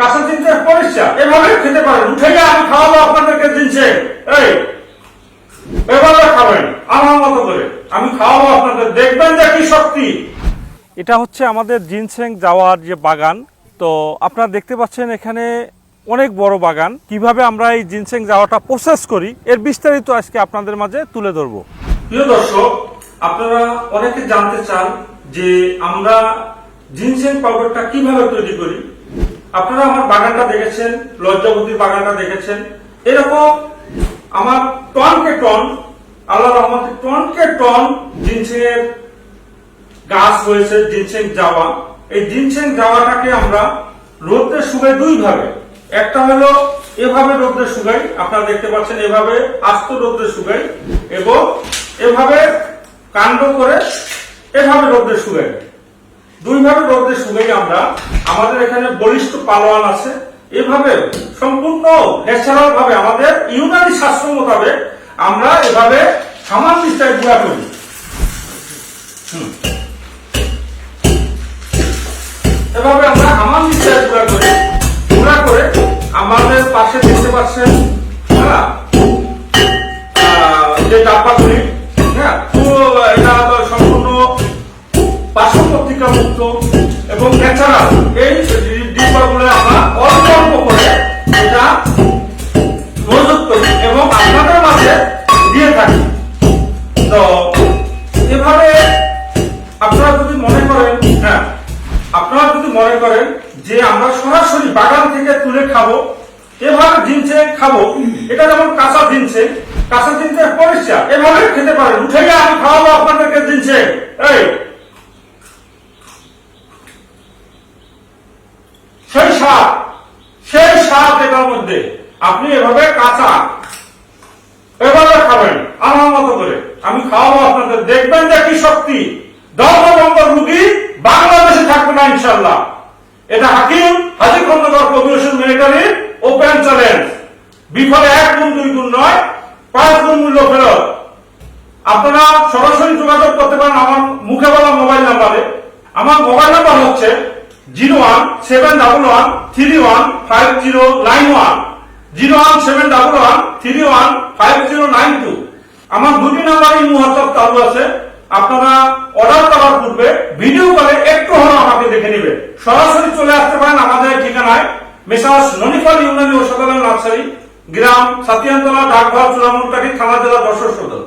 কাঁচা জিনিসের পরিষ্কার। এভাবে খেতে পারেন। আমি খাওয়াবো আপনাদেরকে এই এভাবে খাবেন আমার মতো করে। আমি খাওয়াবো আপনাদের দেখবেন যে কি শক্তি। এটা হচ্ছে আমাদের জিনসেং যাওয়ার যে বাগান। তো আপনারা দেখতে পাচ্ছেন এখানে অনেক বড় বাগান। কীভাবে আমরা এই জিনসেং যাওয়াটা প্রসেস করি এর বিস্তারিত আজকে আপনাদের মাঝে তুলে ধরবো। প্রিয় দর্শক আপনারা অনেকে জানতে চান যে আমরা জিনসেন পাউডারটা কীভাবে তৈরি করি। আপনারা আমার বাগানটা দেখেছেন, লজ্জাবতীর বাগানটা দেখেছেন। এরকম আমার টনকে টন, আল্লাহ রহমতে টনকে টন জিনসেনের গাছ হয়েছে জিনসেন জাওয়া এই জিনসেন জাওয়াটাকে আমরা রোদ্রে শুকাই দুই ভাবে একটা হলো এভাবে রোদ্রে শুকাই আপনারা দেখতে পাচ্ছেন এভাবে আস্ত রোদ্রে শুকাই এবং এভাবে কাণ্ড করে এভাবে রোদ্রে শুকাই দুই ভাবে রোদ্রে শুকাই আমরা। আমাদের এখানে বলিষ্ঠ পালোয়ান আছে। এভাবে সম্পূর্ণ ন্যাচারাল ভাবে আমাদের ইউনানি শাস্ত্র মোতাবেক আমরা এভাবে সামান্য নিষ্ঠায় গুঁড়া করি। এভাবে আমরা হামান নিশ্চয় গুঁড়া করি। গুঁড়া করে আমাদের পাশে দেখতে পাচ্ছেন হ্যাঁ যে ডাব্বাগুলি মুক্ত। এবং ন্যাচারাল এই ডিব্বাগুলো আমরা অল্প অল্প করে এটা মজুত করি এবং আপনাদের মাঝে দিয়ে থাকি। তো এভাবে আপনারা যদি মনে করেন হ্যাঁ আপনারা যদি মনে করেন যে আমরা সরাসরি বাগান থেকে তুলে খাব, এভাবে জিনছে খাব, এটা যেমন কাঁচা জিনছে কাঁচা জিনছে পরিষ্কার এভাবে খেতে পারেন। উঠে আমি খাওয়াবো মধ্যে। আপনি এভাবে কাঁচা, এভাবে খাবেন আমার মতো করে। আমি খাওয়াবো আপনাদের। দেখবেন যে কি শক্তি। ধর্মবন্ধ রুগী বাংলাদেশে থাকবে না ইনশাল্লাহ এটা হাকিম হাজির খন্দকার কবি হোসেন ওপেন চ্যালেঞ্জ। বিফলে এক গুণ, দুই গুণ নয়, পাঁচ গুণ মূল্য ফেরত। আপনারা সরাসরি যোগাযোগ করতে পারেন আমার মুখে বলা মোবাইল নাম্বারে। আমার মোবাইল নাম্বার হচ্ছে zero one seven double one three one five zero nine one. Zero one seven double one three one five zero nine two. আমার দুটি মুহাত্তব চালু আছে। আপনারা অর্ডার করার পূর্বে ভিডিও কলে একটু হলো আমাকে দেখে নেবেন। সরাসরি চলে আসতে পারেন আমাদের ঠিকানায়। মেসাস ননিফাল ইউনানি ও নার্সারি, গ্রাম সাতিয়ানতলা, ডাকঘর চূড়ামুলটাকি থানা জেলা দর্শক সদর।